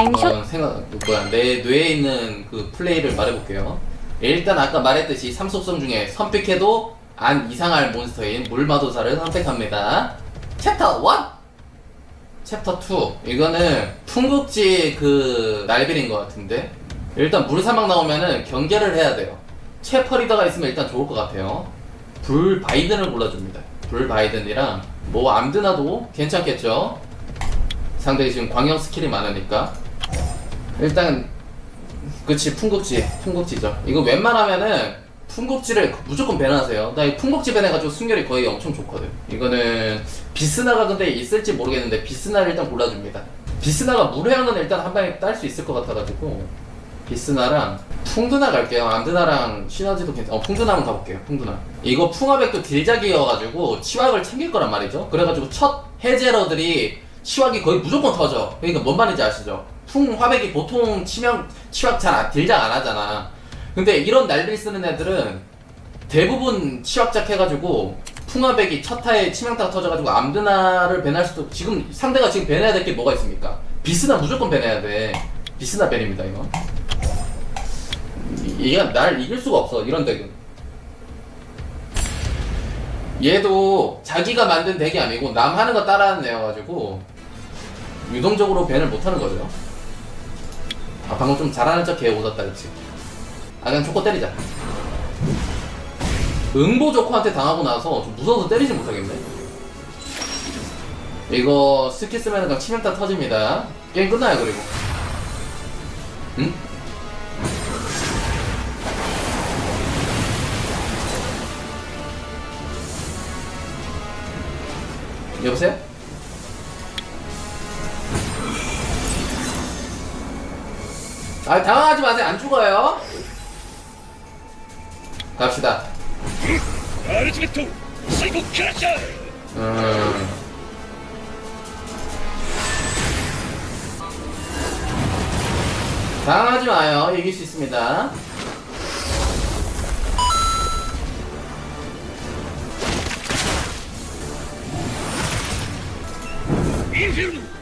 앵쇼 한번 생각 뭐야 내 뇌에 있는 그 플레이를 말해볼게요. 일단 아까 말했듯이 삼속성 중에 선픽해도 안 이상할 몬스터인 물마도사를 선택합니다. 챕터 1! 챕터 2 이거는 풍국지 그 날빌인 것 같은데 일단 물사막 나오면은 경계를 해야 돼요. 체퍼리더가 있으면 일단 좋을 것 같아요. 불 바이든을 골라줍니다. 불 바이든이랑 뭐 암드나도 괜찮겠죠. 상대이 지금 광역 스킬이 많으니까 일단 그치 풍국지 풍국지죠. 이거 웬만하면은 풍국지를 무조건 배나세요. 나 이 풍국지 배내가지고 승률이 거의 엄청 좋거든. 이거는 비스나가 근데 있을지 모르겠는데 비스나를 일단 골라줍니다. 비스나가 물회원은 일단 한 방에 딸 수 있을 것 같아가지고 비스나랑 풍드나 갈게요. 암드나랑 시너지도 괜찮. 어 풍드나 한번 가볼게요. 풍드나. 이거 풍화백도 딜작이어가지고 치wak을 챙길 거란 말이죠. 그래가지고 첫 해제러들이 치wak이 거의 무조건 터져. 그러니까 뭔 말인지 아시죠? 풍 화백이 보통 치명 치wak잘 안- 딜작 안 하잖아. 근데 이런 날빌 쓰는 애들은 대부분 치wak작 해가지고 풍화백이 첫 타에 치명타가 터져가지고 암드나를 배날 수도 지금 상대가 지금 배내야 될 게 뭐가 있습니까? 비스나 무조건 배내야 돼. 비스나 벤입니다 이거. 이- 얘가 날 이길 수가 없어 이런 덱은. 얘도 자기가 만든 덱이 아니고 남 하는 거 따라하는 애여가지고 유동적으로 밴을 못 하는 거죠. 아 방금 좀 잘하는 척개 웃었다 그치? 아 그냥 조커 때리자. 응보 조커한테 당하고 나서 좀 무서워서 때리지 못하겠네. 이거 스킬 쓰면 그냥 치명타 터집니다. 게임 끝나요 그리고. 응? 여보세요? 아 당황하지 마세요. 안 죽어요. 갑시다. 음. 당황하지 마요. 이길 수 있습니다. 인피르노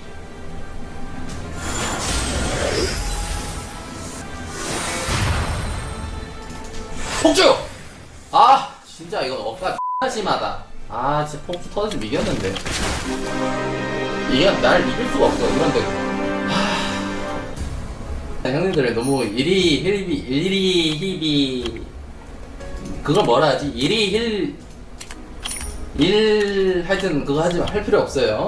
폭주! 아 진짜 이건 억까 심하다. 아 진짜 폭주 터지면 이겼는데. 이게 날 이길 수가 없어 이런데 하... 형님들 너무 이리 힐비 이리 힐비. 그걸 뭐라 하지? 이리 힐... 일 하여튼 그거 하지 마- 할 필요 없어요